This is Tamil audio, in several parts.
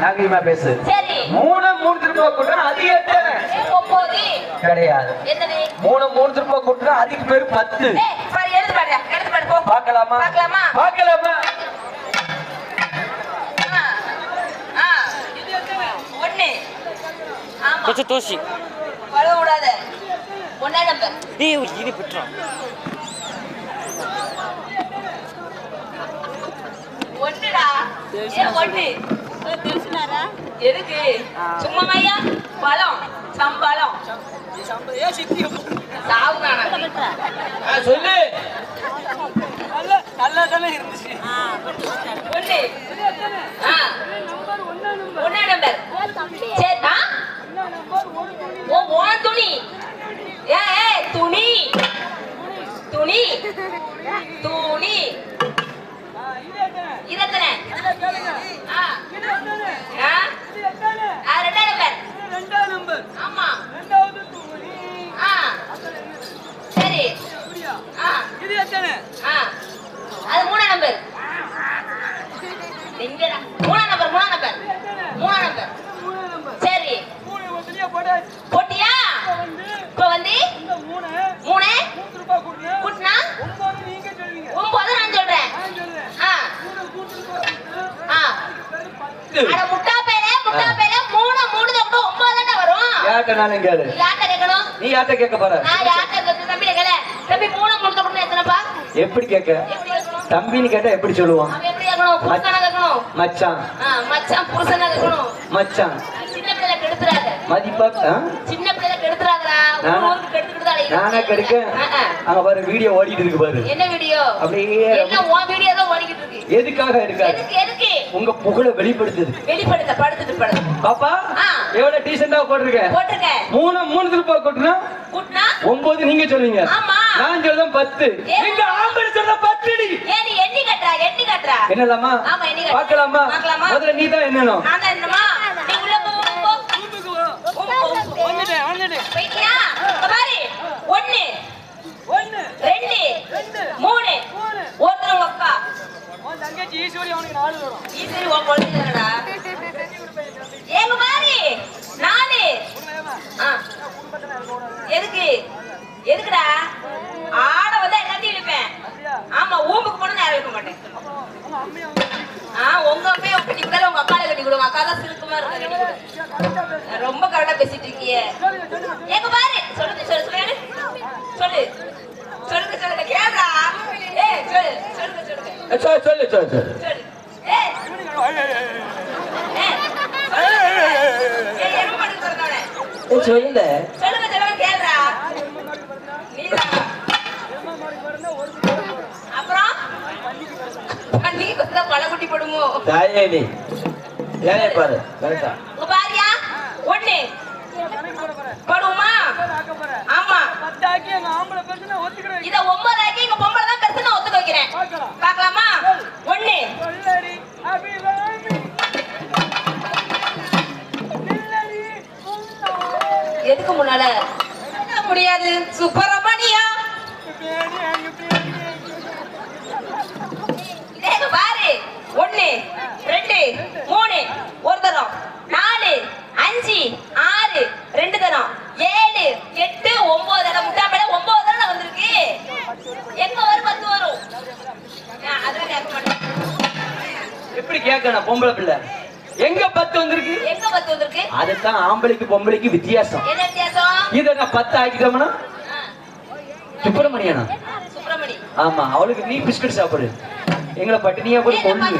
நாகரிகமா பேசு. சரி. மூணு மூணு திருப்ப கூட்டம் அது ஒன்பது கிடையாது. மூணு மூணு திருப்ப கூட்டம் அதுக்கு பேரு பத்து. ஏய், பாரு எடுத்து பாரு எடுத்து பாரு போ. பார்க்கலாமா? பார்க்கலாமா? பார்க்கலாமா? ஆ. ஆ. ஒண்ணு. ஆமா. கொஞ்சம் தோசி. பழக கூடாத ஒன்னா நம்பர் ஏய் ஒரு இது விட்டுறான் ஒண்ணுடா. ஏ ஒண்ணு. எதுக்கு? சும்மா ஐயா பழம் சம்பளம் சொல்லு. ஒண்ணு. ஆ. ஒண்ணா நம்பர். சரி ஆ? ஓ ஓன் துணி. ஏ துணி. துணி. துணி. இது எத்தனை ஆ. ரெண்டாம் நம்பர். ஆமா. ஆ. சரி. ஆ. ஆ. அது மூணாம் நம்பர் எங்கடா மூணாம் நம்பர் மூணாம் நம்பர் மூணாம் நம்பர் சரி போட்டியா இப்போ வந்து மூணு கூட்டினா ஒன்பது நான் சொல்றேன் ஆ ஆ அட முட்டா பேரே முட்டா பேரே மூணு மூணு தான் கூட ஒன்பது தானே வரும்? யார்கிட்ட நானும் கேளு. யார்கிட்ட கேட்கணும்? நீ யார்கிட்ட கேட்க போற? நான் யார்கிட்ட கேட்கணும்? தம்பி கேட்கல தம்பி மூணு மூணு தான் கூட எத்தனைப்பா? எப்படி கேட்க? தம்பின்னு கேட்டா எப்படி சொல்லுவான்? அவன் எப்படி கேட்கணும்? புருஷனா கேட்கணும்? மச்சான். ஆ மச்சான் புருஷனா கேட்கணும். மச்சான். சின்ன பிள்ளைல கெடுத்துறாத. மதிப்பா? சின்ன பிள்ளைல கெடுத்துறாதடா? ஊருக்கு கெடுத்துக்கிட்டு தான் நானா கெடுக்க? அங்க பாரு வீடியோ ஓடிட்டு இருக்கு பாரு. என்ன வீடியோ? அப்படியே என்ன உன் வீடியோ தான் ஓடிக்கிட்டு இருக்கு. எதுக்காக இருக்காது எதுக்கு எதுக்கு? உங்க புகழ வெளிப்படுத்துது. வெளிப்படுத்த படுத்துட்டு படுத்து பாப்பா. எவ்வளவு டீசெண்டா போட்டிருக்க? போட்டிருக்க. மூணு மூணு திருப்பா கொட்டுனா? கூட்டினா? ஒன்பது நீங்க சொல்லுவீங்க ஆமா. நான் சொல்றேன் பத்து. எங்க ஆம்பளை சொல்ற பத்துடி. ஏன் நீ எண்ணி கட்டுறா எண்ணி கட்டுறா. என்னலாமா ஆமா, எண்ணி கட்டு. பார்க்கலாமா? முதல்ல நீ தான் என்னணும் நான் தான் என்னமா நீ உள்ள போ உள்ள போ உம், உம், உம். போயிட்டியா இங்க பாரு ஒண்ணு ரெண்டு மூணு ஒருத்தர் உங்க அக்கா ஈஸ்வரி உன் குழந்தைங்கடா நாலு. ஆ. எதுக்கு? எதுக்குடா? ஆட வந்தா எல்லாத்தையும் இழுப்பேன். ஆமா ஊம்புக்கு போனா நேரம் இருக்க மாட்டேன். ஆ உங்க அம்மையை கட்டி உங்க அக்கால கட்டி விடுங்க அக்கா தான் சிலுக்குமா இருக்க. ரொம்ப கரெக்டா பேசிட்டு இருக்கிய. எங்க பாரு சொல்லு சொல்லு. சொல்லு சொல்லுங்க சொல்லுங்க கேளா ஏய் சொல்லு சொல்லுங்க சொல்லுங்க அஹ் சொல்லு சொல்லு சொல்லு சொல்லு சொல்லு ஏய் ஏய் ஏய் என்ன பண்ணிட்டு இருக்கானே ஏய், சொல்லுல சொல்லுங்க சொல்லுங்க கேளுடா நீதான் அப்புறம் பன்னிக்கு கொத்தா பழகுட்டி போடுமோ தாயே நீ ஏனே பாரு கரெக்டா. பாரியா ஒண்ணு போடுவோமா ஆமா இத ஒன்பதாக்கி இங்க பொம்பளை தான் பெருசு நான் ஒத்துக்க வைக்கிறேன். பார்க்கலாமா. ஒண்ணு. எதுக்கு முன்னால? முடியாது? சுப்பிரமணியா? பாரு. ஒண்ணு ரெண்டு மூணு ஒரு தரம் நாலு அஞ்சு ஆறு ரெண்டு தரம் ஏழு எட்டு ஒன்பது தரம் முட்டா மேல ஒன்பது தரம் வந்திருக்கு எங்க வரும் பத்து வரும் நான் அதெல்லாம் கேட்க மாட்டேன் எப்படி கேட்கணும் பொம்பளை பிள்ளை. எங்க பத்து வந்திருக்கு? எங்க பத்து வந்திருக்கு? அதுதான் ஆம்பளைக்கு பொம்பளைக்கு வித்தியாசம். என்ன வித்தியாசம்? இதை நான் பத்து ஆக்கிட்டோம்னா? சுப்பிரமணியனா? சுப்பிரமணி. ஆமா அவளுக்கு நீ பிஸ்கட் சாப்பிடு. எங்களை பட்டினியா போய் கொண்டு?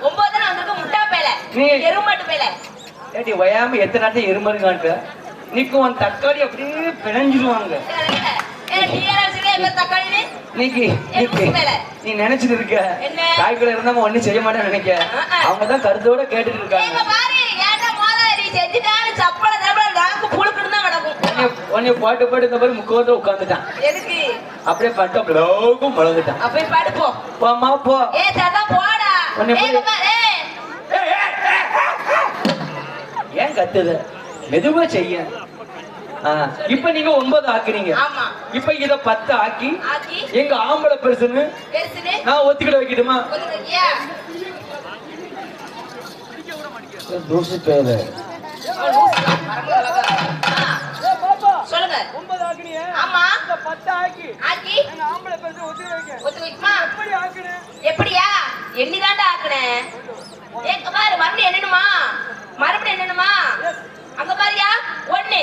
ஒன்பது வந்திருக்கு முட்டா பேல. நீ- எருமாட்டு பேல. ஏடி வயாம எத்தனை நாட்டம் எருமருங்கான்ட்டு நீக்கும் உன் தக்காளி அப்படியே பிணைஞ்சிருவாங்க. நீக்கு நீக்கு. நீ நினைச்சிட்டு இருக்க? தாய்க்குள்ள இருந்தாம ஒண்ணும் செய்ய மாட்டேன்னு நினைக்க. ஆ, ஆ. அவங்க தான் கருத்தோட கேட்டுட்டு இருக்காங்க. உன்னை- போட்டு போட்டு இந்த மாதிரி முக்கோத்துல உட்காந்துட்டான் அப்படியே பட்டு அப்படியே முழந்துட்டான் அப்ப போய் படுப்போ போமா போ. உன்னை ஏன் கத்துத? மெதுவா செய்ய. இப்ப நீங்க ஒன்பது ஆக்குறீங்க. ஆமா. இப்ப இத பத்து ஆக்கி ஆக்கி எங்க ஆம்பளை பெருசுன்னு நான் ஒத்துக்கிட வைக்கட்டுமா? தூசி பேரு. ஆ, ஏ பாப்பா சொல்லுங்க. ஒன்பது ஆக்குனியே. ஆமா. பத்து ஆக்கி ஆக்கி எங்க ஆம்பளை பேச ஒத்தி வைக்க. ஒத்து வைக்குமா எப்படி ஆக்குனே? எப்படியா? எண்ணிதாண்டா ஆக்குனேன் ஏங்க பாரு மறுபடியும் என்னணுமா மறுபடியும் என்னணுமா அங்க பாரியா ஒண்ணு.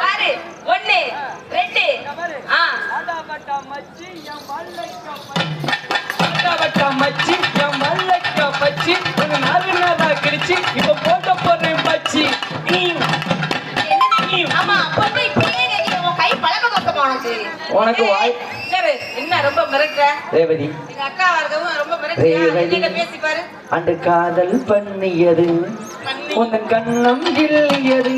பாரு. ஒண்ணு ரெண்டு. மச்சி என் மல்லைக்க பச்சி. உங்க நாலு நாளா கிழிச்சு இப்ப போட்ட போடுறேன் பச்சி. உனக்கு வாய் ரொம்ப மிரட்டுற. ரேவதி. எங்க அக்கா ரொம்ப. நீங்க பேசி பாரு அன்று காதல் பண்ணியது. உந்தன் கண்ணம் கிள்ளியது.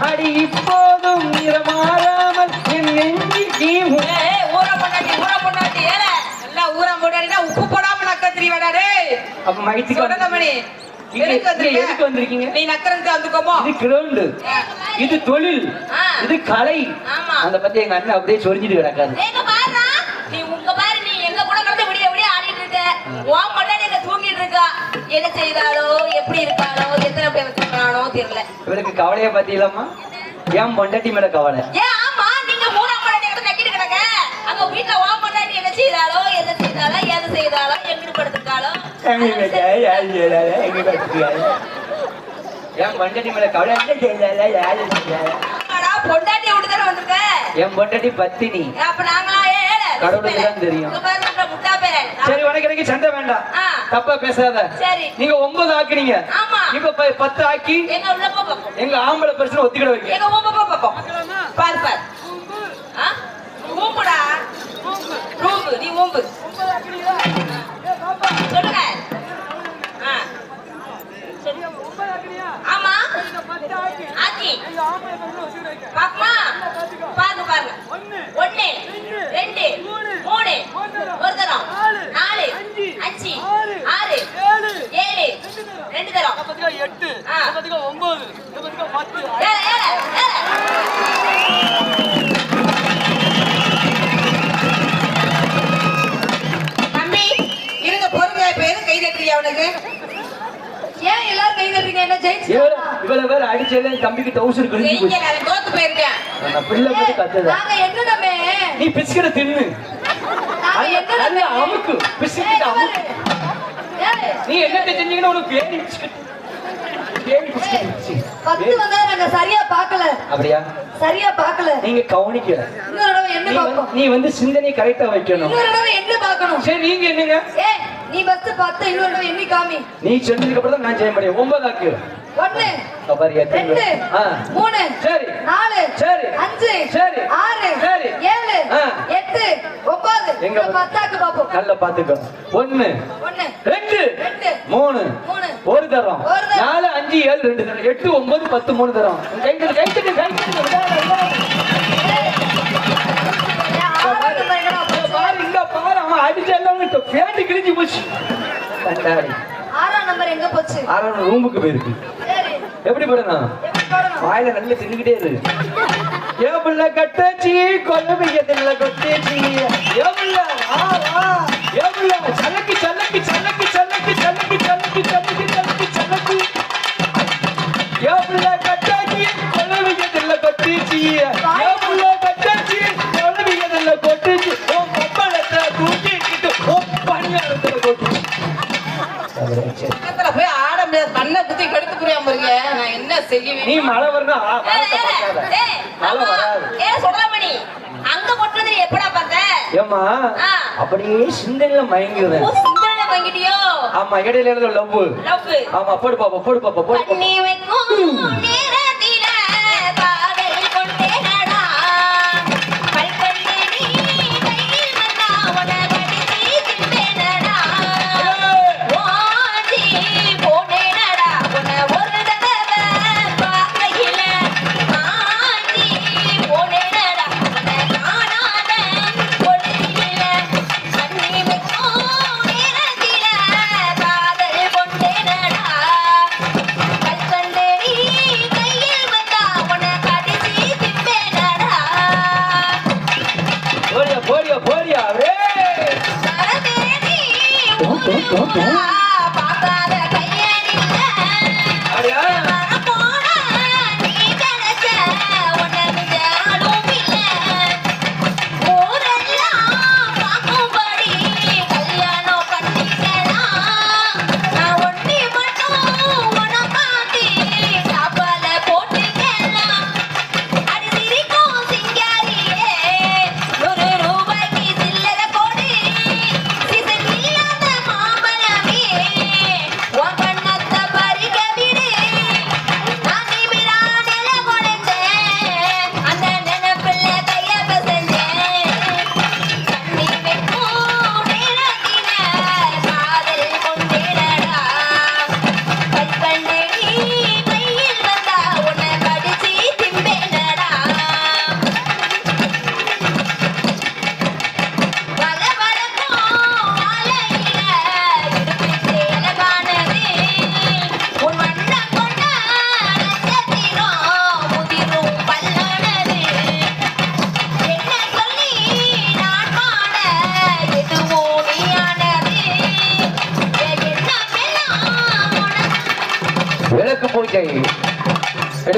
அடி இப்போதும் நிறமாறாமல் என் நெஞ்சில் நீ மு- ஏய், ஊர பொண்டாட்டி ஊர பொண்டாட்டி ஏல. எல்லாம் ஊர பொண்டாட்டினா உப்பு போடாம நக்க தெரியவாடா டேய். அப்ப சொல்லுங்க மணி. எதுக்கு வந்திருக்கீங்க? நீ நக்கறதுக்கு வந்துக்கோமோ. இது கிரவுண்டு. இது தொழில். இது கலை. ஆமா. அந்த பத்தி எங்க அண்ணன் அப்படியே சொரிஞ்சிட்டு கிடக்காது ஏங்க பாருடா நீ உங்க பாரு நீ எங்க கூட கடந்து விடிய விடிய ஆடிட்டு இருக்க உன் பொண்டாட்டி எங்க தூங்கிட்டு இருக்கா? என்ன செய்தாலோ எப்படி இருக்காளோ எத்தனை பேர் வச்சிருக்கானோ தெரியல. இவளுக்கு கவலைய பத்தியிலாமா ஏன் பொண்டாட்டி மேல கவலை? ஏன் ஆமா நீங்க மூணாம் பொண்டாட்டி கிட்ட நக்கிட்டு கிடக்க. அங்க வீட்டுல உன் பொண்டாட்டி என்ன செய்தாலோ என்ன செய்தாலோ எது செய்தாலோ எங்கிட்டு படுத்துட்டாலோ என் பொண்டாட்டி மேல கவலை? என்ன செய்யல யாரு ஆமாடா பொண்டாட்டி விட்டு தானே வந்திருக்க? என் பொண்டாட்டி பத்தினி? அப்ப நாங்களா ஏழை. கடவுளுக்கு தான் தெரியும். சரி உனக்கு எனக்கு சண்டை வேண்டாம். தப்பா பேசாத. நீங்க ஒன்பது ஆக்குறீங்க இப்ப பத்து ஆக்கி எங்க ஆம்பளை பிரச்சனை ஒத்துக்கிட வைக்க நீ ஓம்பு பாருங்க பாருங்க ஒன்னு ரெண்டு மூணு ஒரு தரம். நாலு அஞ்சு ஆறு ஏழு ரெண்டு தரம். எட்டு ஒன்பது பத்து. தம்பி இருங்க எதுவும் கை தட்டுறியா அவனுக்கு? ஏன் எல்லாரும் கை தட்டுறீங்க என்ன ஜெயிச்சு இவ்வளவு பேர் அடிச்சதுல என் தம்பிக்கு டவுசர் கிழிஞ்சு போச்சு. தோத்து போயிருக்கேன். நான் பிள்ளை மட்டும் கத்துதா? நாங்க என்னடமே நீ பிஸ்கட தின்னு. நல்ல அமுக்கு. பிஸ்கட் அமுக்கு. நீ என்னத்த செஞ்சீங்கன்னா உனக்கு பேரி பிஸ்கட். பத்து வந்தா நாங்க சரியா பார்க்கல. அப்படியா? சரியா பார்க்கல. நீங்க கவனிக்கல. இன்னொரு தடவை என்ன பார்ப்போம்? நீ வந்து சிந்தனை கரெக்டா வைக்கணும். இன்னொரு தடவை என்ன பார்க்கணும்? சரி நீங்க என்னங்க? ஏ நீ பஸ் பார்த்து இன்னொரு தடவை எண்ணி காமி. நீ சொன்னதுக்கு அப்புறம் தான் நான் செய்ய முடியும் ஒன்பதாக்கு. எத்தனை ரெண்டு. மூணு சரி. நாலு சரி. அஞ்சு சரி. ஆறு சரி. ஏழு. எட்டு ஒன்பது. எங்க பத்தாக்கு பார்ப்போம். நல்லா பாத்துக்கோ ஒண்ணு ஒண்ணு ரெண்டு ரெண்டு மூணு மூணு. ஒரு தரம். நாலு அஞ்சு ஏழு ரெண்டு தரம். எட்டு ஒன்பது பத்து மூணு தரம். கைத்தட்டு கைத்தட்டு கைத்தட்டு? பாரு இங்க பாரு அவன் அடிச்ச எல்லாம் பேண்டு கிழிஞ்சு போச்சு. ஆறாம் நம்பர் எங்க போச்சு? ஆறாம் ரூமுக்கு போயிருக்கு. எப்படி போடணும்? எப்படி போடணும் வாயில நல்ல தின்னுக்கிட்டே இரு. ஏபுள்ள கட்டாச்சி கொல்லமையத்துல கொட்டேச்சி. ஏபுள்ள வா வா. ஏபுள்ள சலக்கு சலக்கு சலக்கு சலக்கு சலக்கு சலக்கு சலக்கு சலக்கு சலக்கு. ஏபுள்ள கட்டாச்சி கொல்லமையத்துல கொட்டேச்சி. ஏபுள்ள அண்ணா புத்தி கடுத்து புரியாம இருக்க நான் என்ன செய்ய நீ மழை வரணும் ஏன் சொல்லலாமா நீ அங்க போட்டது எப்படா பாக்க ஏமா அப்படியே சிந்தனையில மயங்குது சிந்தனையில மயங்கிட்டியோ? ஆமா இடையில இருந்து லவ். லவ். ஆமா போடு பாப்பா போடு பாப்பா போடு நீ வைக்கும்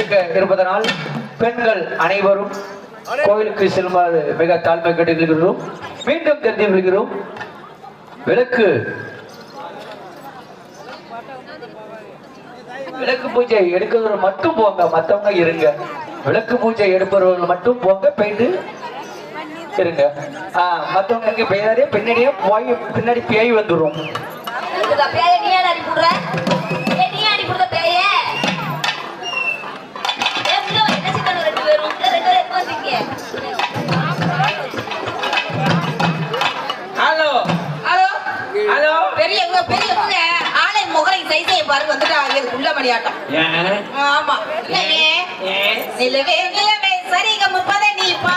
இருக்க இருப்பதனால் பெண்கள் அனைவரும் கோயிலுக்கு செல்லுமாறு மிக தாழ்மை கேட்டுக்கொள்கிறோம் மீண்டும் தெரிந்து கொள்கிறோம். விளக்கு. விளக்கு பூஜை எடுக்கிறவர்கள் மட்டும் போங்க மற்றவங்க இருங்க. விளக்கு பூஜை எடுப்பவர்கள் மட்டும் போங்க போயிட்டு இருங்க. மற்றவங்களுக்கு பெயரே பின்னாடியே போய் பின்னாடி பேய் வந்துடும் சைஸையும் பாருங்க வந்துட்டாங்க உள்ள மணியாட்டம். ஆமா. நிலவே நிலவே சரிங்க முப்பதை நீ பா